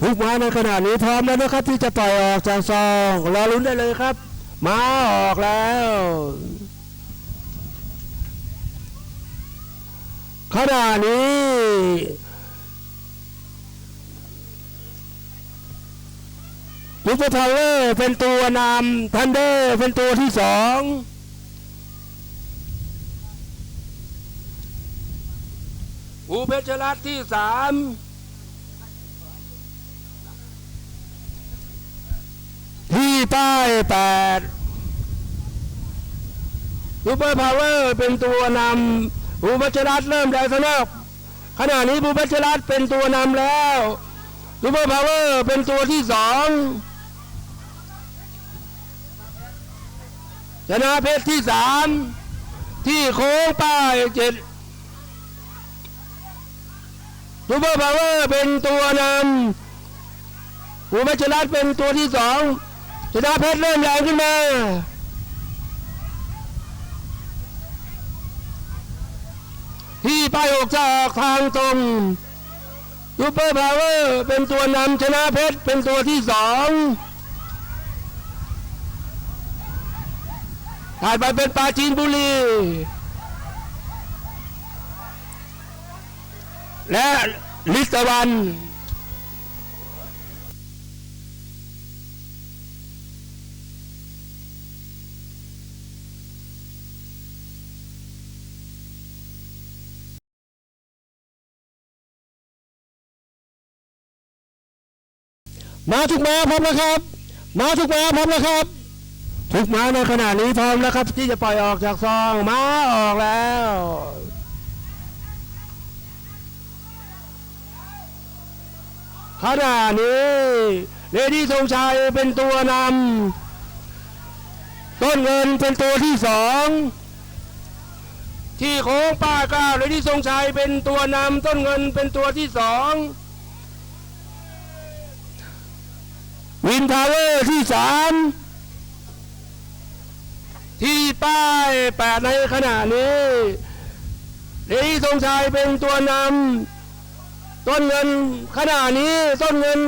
ทุกม้าในขณะนี้พร้อมแล้วนะครับที่จะปล่อยออกจากซองรอลุ้นได้เลยครับ มาออกแล้ว ขณะนี้ยูเปอร์พาวเวอร์เป็นตัวนำทันเดอร์เป็นตัวที่สองอูเพชรัตที่สาม ป้ายแปดซูเปอร์พาวเวอร์เป็นตัวนำอูเพชรรัตเริ่มแรงสนอกขณะนี้อูเพชรรัตเป็นตัวนำแล้วซูเปอร์พาวเวอร์เป็นตัวที่สองชนะเพชรที่สามที่โค้งป้ายเจ็ดซูเปอร์พาวเวอร์เป็นตัวนำหูมัชรัตเป็นตัวที่สอง ชนะเพชรเริ่มแรงขึ้นมาที่ป้ายออกจะออกทางตรงซูเปอร์พาวเวอร์เป็นตัวนำชนะเพชรเป็นตัวที่สองถ่ายไปเป็นปาจีนบุรี และลิสวัน มาทุกม้าพร้อมแล้วครับ มาทุกม้าพร้อมแล้วครับ ทุกม้าในขณะนี้พร้อมแล้วครับ ที่จะปล่อยออกจากซองม้าออกแล้วขณะนี้เลดี้ทรงชัยเป็นตัวนำต้นเงินเป็นตัวที่สองที่โค้งป้าก้าเลดี้ทรงชัยเป็นตัวนำต้นเงินเป็นตัวที่สอง วินทาวเวอร์ที่สามที่ป้ายแปดในขณะนี้ลดี้ทรงชัยเป็นตัวนำต้นเงินขณะนี้ต้นเงิน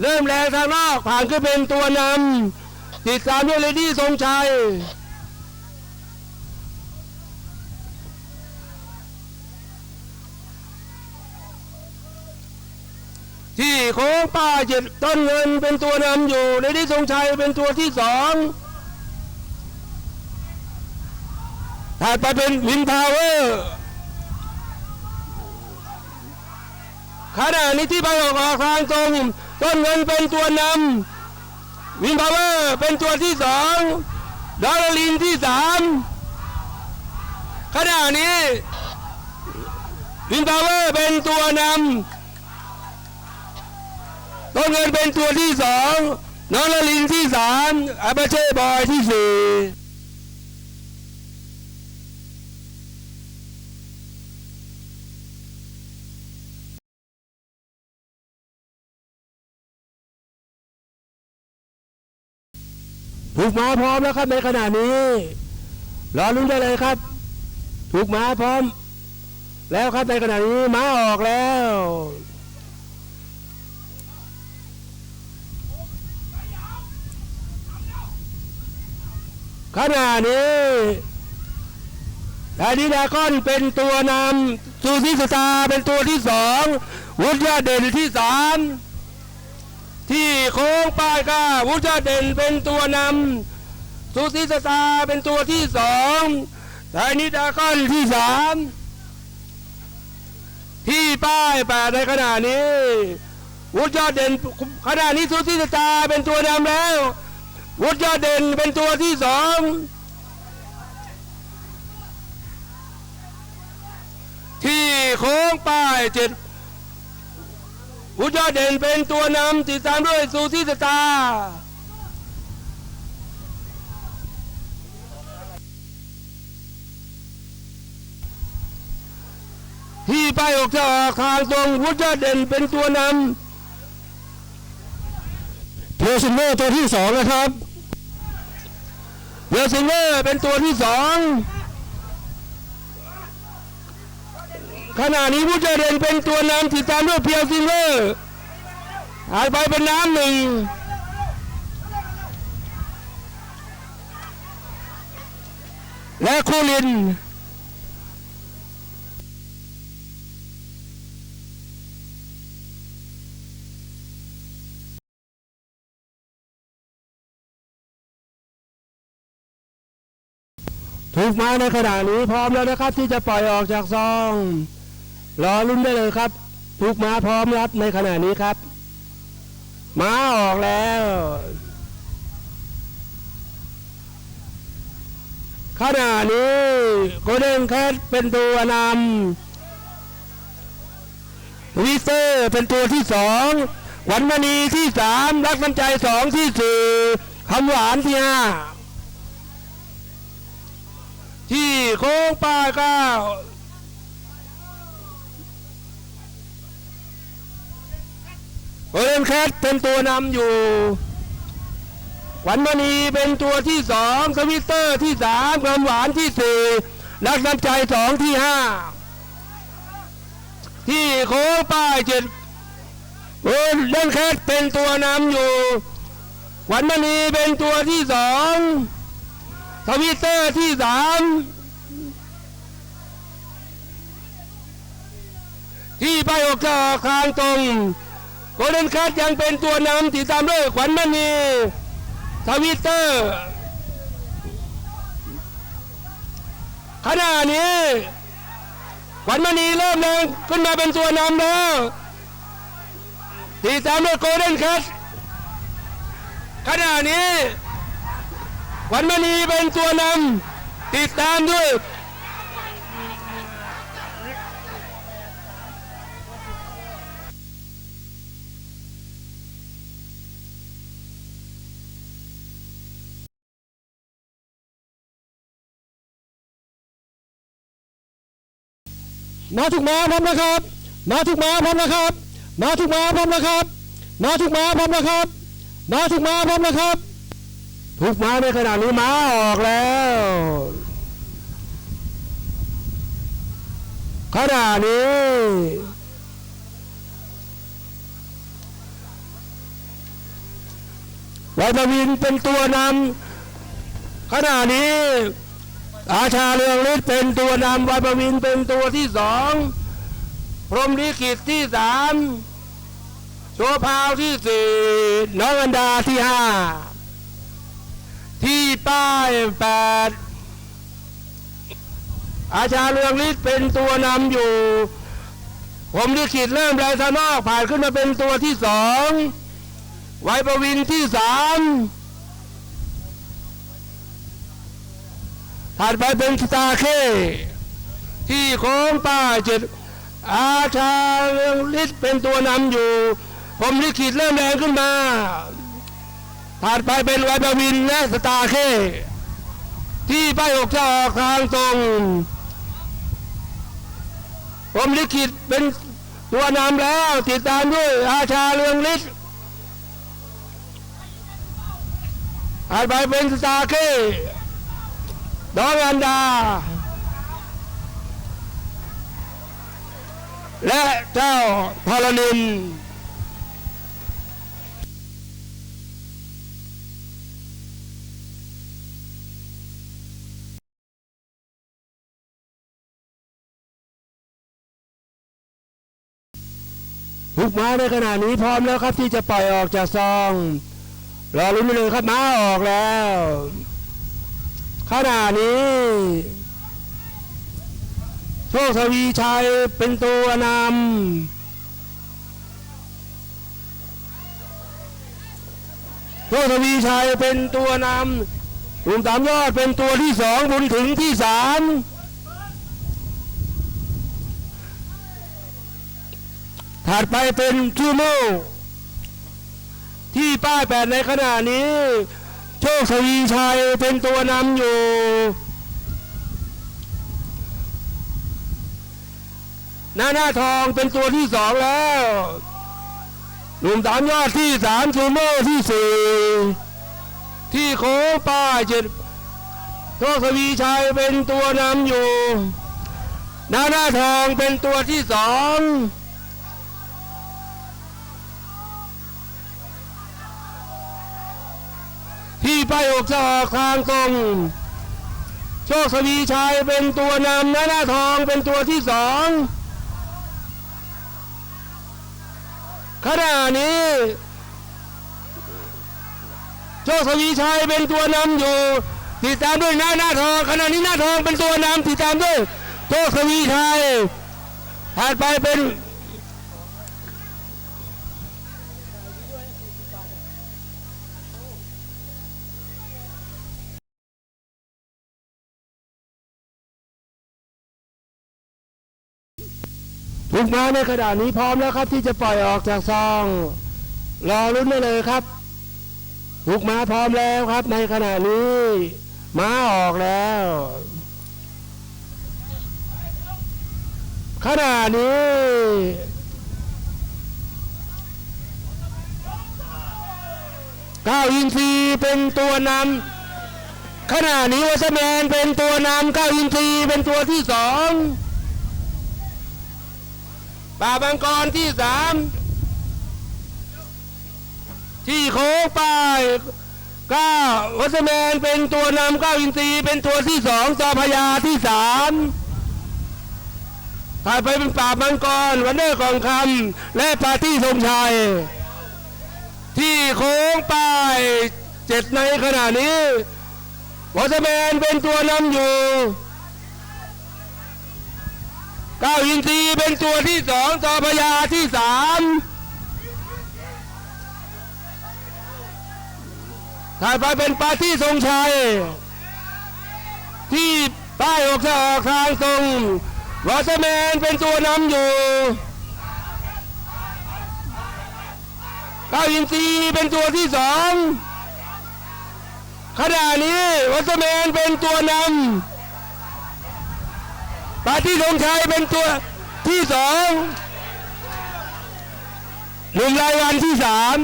เริ่มแรงทางนอกผ่านขึ้นเป็นตัวนำติดตามด้วยเลดี้ทรงชัย ที่โค้งป้าเจ็ดต้นเงินเป็นตัวนำอยู่เลดี้ทรงชัยเป็นตัวที่สองถัดไปเป็นวินพาวเวอร์ขณะนี้ที่ไปออกออกทางตรงต้นเงินเป็นตัวนำวินพาวเวอร์เป็นตัวที่สองดอลลินที่สามขณะนี้วินพาวเวอร์เป็นตัวนำ ต้นเงินเป็นตัวที่สองดอลลารินที่สามอาบเช่บอยที่สี่ถูกม้าพร้อมแล้วครับในขณะนี้ รอลุ้นได้เลยครับ ถูกม้าพร้อม แล้วครับในขณะนี้ม้าออกแล้ว ขณะนี้ดานิดาคอนเป็นตัวนำซูซิสตาเป็นตัวที่สองวุฒิยาเด่นที่สามที่โค้งป้ายก้าวุฒิยาเด่นเป็นตัวนำซูซิสตาเป็นตัวที่สองดานิดาคอนที่สามที่ป้ายแปดในขณะนี้วุฒิยาเด่นขณะนี้ซูซิสตาเป็นตัวนำแล้ว วุฒิยอดเด่นเป็นตัวที่สองที่โค้งป้ายเจ็ดวุฒิยอดเด่นเป็นตัวนำติดตามด้วยซูซี่สตาร์ที่ป้ายออกจะออกทางตรงวุฒิยอดเด่นเป็นตัวนำเพลซินเนอร์ตัวที่สองนะครับ เวลซิงเวอร์เป็นตัวที่สองขณะนี้ผู้เจริญเป็นตัวนำติดตามด้วยเพียวซิงเวอร์หายไปเป็นน้ำหนึ่งและคูลิน ถูกม้ในขณะนี้พร้อมแล้วนะครับ ที่จะปล่อยออกจากซองรอลุ้นได้เลยครับ ถูกม้าพร้อมรับในขณะนี้ครับ ม้าออกแล้วขณะนี้โคเดนแคทเป็นตัวนำวิเซอร์เป็นตัวที่สองวันมณีที่สามรักน้ำใจสองที่สี่คำหวานที่ห้า ที่โค้งป้ายก้าโอเลนแคทเป็นตัวนำอยู่ขวัญมณีเป็นตัวที่สองสวิตเตอร์ที่สามคำหวานที่สี่รักน้ำใจสองที่ห้าที่โค้งป้ายเจ็ดโอเลนแคทเป็นตัวนำอยู่ขวัญมณีเป็นตัวที่สอง ทวิตเตอร์ที่สามที่ไปโอกาคางตรงโกลเด้นคัทยังเป็นตัวนำติดตามด้วยขวัญมณีทวิตเตอร์ขณะนี้ขวัญมณีเริ่มแล้วขึ้นมาเป็นตัวนำแล้วติดตามด้วยโกลเด้นคัทขณะนี้ วันมณีเป็นตัวนำติดตามด้วยมาถูกมาพร้อมนะครับ มาถูกมาพร้อมนะครับ มาถูกมาพร้อมนะครับ มาถูกมาพร้อมนะครับ มาถูกมาพร้อมนะครับ ทุกม้าในขณะนี้ม้าออกแล้วขณะนี้วัตวินเป็นตัวนำขณะนี้ อาชาเรืองฤทธิ์เป็นตัวนำวัตวินเป็นตัวที่สองพรมลิขิตที่สามโชพาวที่สี่น้องอันดาที่ห้า ใต้แปดอาชาเรืองฤทธิ์เป็นตัวนำอยู่ ผมลิขีดเริ่มไรซานอกผ่านขึ้นมาเป็นตัวที่สองไวประวินที่สามผ่านไปเป็นสตาเค ที่โค้งป้าเจ็ดอาชาเรืองฤทธิ์เป็นตัวนำอยู่ ผมลิขีดเริ่มแรงขึ้นมา ผ่านไปเป็นไวบวินและสตาเค ที่ป้ายหกจะออกทางตรงผมลิขิตเป็นตัวนำแล้ว ติดตามด้วยอาชาเรืองฤทธิ์ผ่านไปเป็นสตาเคดองอันดา และเจ้าพลนิน ลูกม้าในขณะนี้พร้อมแล้วครับที่จะปล่อยออกจากซองรอรุ้นเลยครับม้าออกแล้วขณะนี้โชคสวีชัยเป็นตัวนำโชคสวีชัยเป็นตัวนำกลุ่มสามยอดเป็นตัวที่สองบุญถึงที่สาม ถัดไปเป็นซูโม่ที่ป้ายแปดในขณะนี้ โชคสวีชัยเป็นตัวนำอยู่ หน้าหน้าทองเป็นตัวที่สองแล้วหนุ่มสามยอดที่สามซูโม่ที่สี่ที่โค้งป้ายเจ็ดโชคสวีชัยเป็นตัวนำอยู่ หน้าหน้าทองเป็นตัวที่สองายอกจะออกทางตรง โชคสวีชัยเป็นตัวนำนาหน้าทองเป็นตัวที่สองขณะนี้โชคสวีชัยเป็นตัวนำอยู่ติดตามด้วยหน้าหน้าทองขณะนี้หน้าทองเป็นตัวนำติดตามด้วยโชคสวีชัยถัดไปเป็น ทุกม้าในขณะนี้พร้อมแล้วครับที่จะปล่อยออกจากซอง รอรุ้นได้เลยครับทุกม้าพร้อมแล้วครับ ในขณะนี้ม้าออกแล้ว ขณะนี้ก้าวอินทรีเป็นตัวนำขณะนี้วัชแมนเป็นตัวนำก้าวอินทรีเป็นตัวที่สอง ป่าบางกรที่สามที่โค้งไปก้าวัสแมนเป็นตัวนำก้าอินทรีเป็นตัวที่สองจอพญาที่สามถ่ายไปเป็นป่าบางกรวันเดอร์กองคำและปาที่ทรงชัย ที่โค้งไปเจ็ดในขณะนี้วัสแมนเป็นตัวนำอยู่ อินทรีย์เป็นตัวที่สองจอพญาที่สามถ่ายไปเป็นปาที่ทรงชัย ที่ป้ายออกจะออกทางตรงวอสแมนเป็นตัวนำอยู่ก้าวอินทรีย์เป็นตัวที่สองขณะนี้วอสแมนเป็นตัวนำ ปาที่ธงชัยเป็นตัวที่สองหนุ่มรายวันที่สาม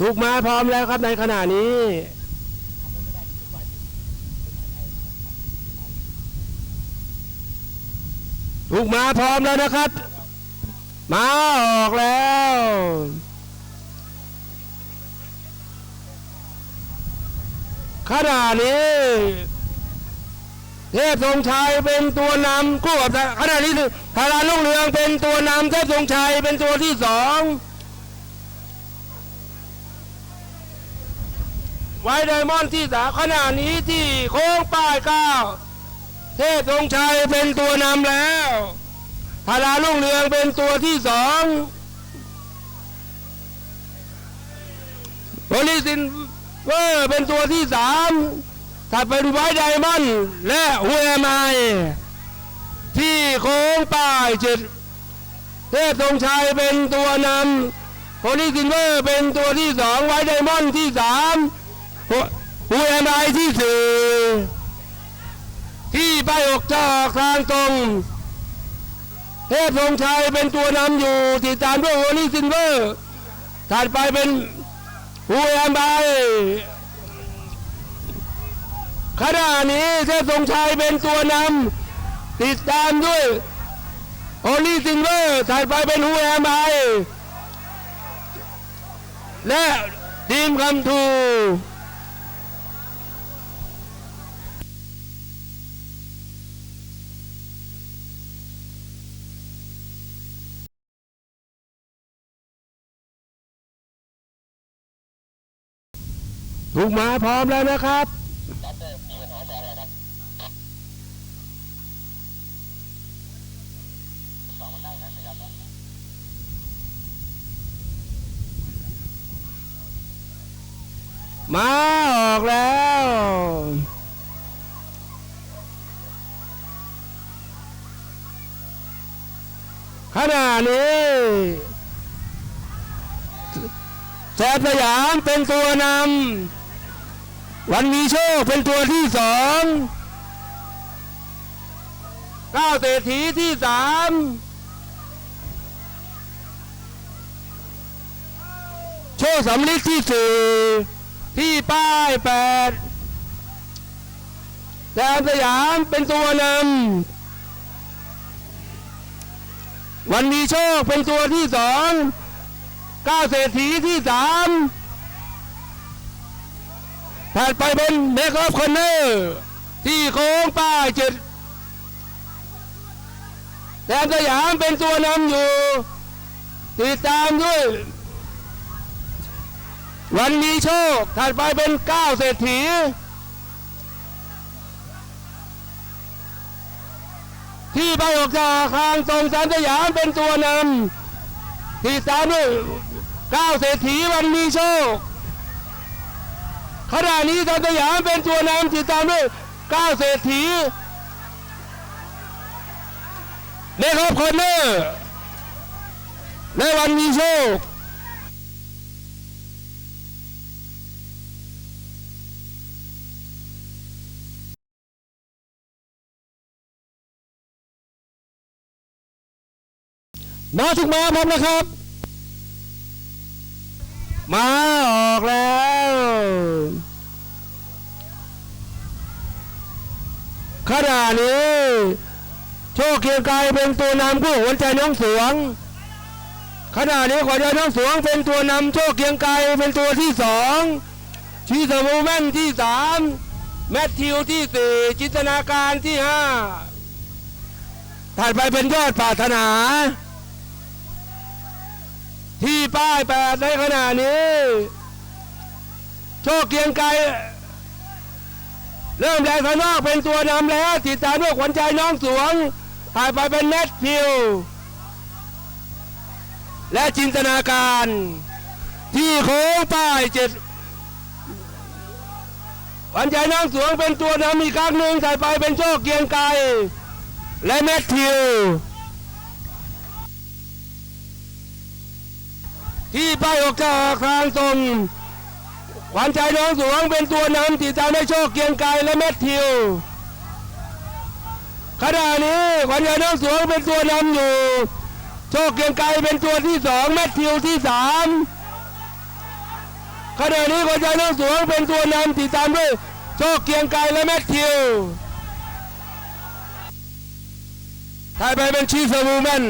ถูกมาพร้อมแล้วครับในขณะนี้ถูกมาพร้อมแล้วนะครับ มาออกแล้ว ขณะนี้เทพทรงชัยเป็นตัวนำคู่กับขณะนี้ธาราลุ่งเรืองเป็นตัวนำเทพทรงชัยเป็นตัวที่สองไว้ไดมอนด์ที่สามขณะนี้ที่โค้งป้ายเก้าเทพทรงชัยเป็นตัวนำแล้ว พาราลุ่งเรืองเป็นตัวที่สองโรลิซินเวอร์เป็นตัวที่สามถัดไปดูไว้ไดมอนด์และหัวไมที่โค้งป้ายเจ็ดเทพธงชัยเป็นตัวนำโพลิซินเวอร์เป็นตัวที่สองไว้ไดมอนด์ที่สามหัวไมที่สี่ที่ป้ายอกจอกทางตรง เทพธงชัยเป็นตัวนำอยู่ติดตามด้วยโฮลี่ซินเวอร์ถัดไปเป็นฮูแอมไบขณะนี้เทพธงชัยเป็นตัวนำติดตามด้วยโฮลี่ซินเวอร์ถัดไปเป็นฮูแอมไบและทีมคำทู ถูกมาพร้อมแล้วนะครับมาออกแล้ว ขณะนี้แสบสยามเป็นตัวนำ วันมีโชคเป็นตัวที่สองก้าวเศรษฐีที่สามโชคสำลิดที่สี่ที่ป้ายแปดแซมสยามเป็นตัวนำวันมีโชคเป็นตัวที่สองก้าวเศรษฐีที่สาม ถัดไปเป็นเมคอฟคอนเนอร์ที่โค้งป้ายเจ็ดแซมสยามเป็นตัวนำอยู่ ติดตามด้วย วันมีโชค ถัดไปเป็นก้าวเศรษฐีที่ไปออกจากอาคารทรงสันสยามเป็นตัวนำที่ตามด้วยก้าวเศรษฐีวันมีโชค ขณะนี้สันสยามเป็นตัวนำที่ตามด้วยก้าวเศรษฐีเลขอบคอนเนอร์และวันมีโชคมาทุกมาพร้อมนะครับ มาออกแล้ว ขณะนี้ โชคเกียงไกรเป็นตัวนำคู่หัวใจน้องสวง ขณะนี้ขวัญใจน้องสวงเป็นตัวนำโชคเกียงไกรเป็นตัวที่สองชีสมูแมนที่สามแมทธิวที่สี่จินตนาการที่ห้าถัดไปเป็นยอดปรารถนา ที่ป้ายแปดในขณะนี้ โชคเกียงไกร เริ่มแรงข้างนอกเป็นตัวนำแล้วติดตามด้วยขวัญใจน้องสวงถ่ายไปเป็นเน็ตพิว และจินตนาการ ที่โค้งป้ายเจ็ดขวัญใจน้องสวงเป็นตัวนำอีกครั้งหนึ่งถ่ายไปเป็นโชคเกียงไกรและเน็ตพิว ที่ไปออกจากอาคารทรง ขวัญใจน้องสวงเป็นตัวนำติดตามด้วยโชคเกียงไกรและแมทธิวขณะนี้ขวัญใจน้องสวงเป็นตัวนำอยู่ โชคเกียงไกรเป็นตัวที่สองแมทธิวที่สามขณะนี้ขวัญใจน้องสวงเป็นตัวนำติดตามด้วยโชคเกียงไกรและแมทธิวถ่ายไปเป็นชีสมูแมน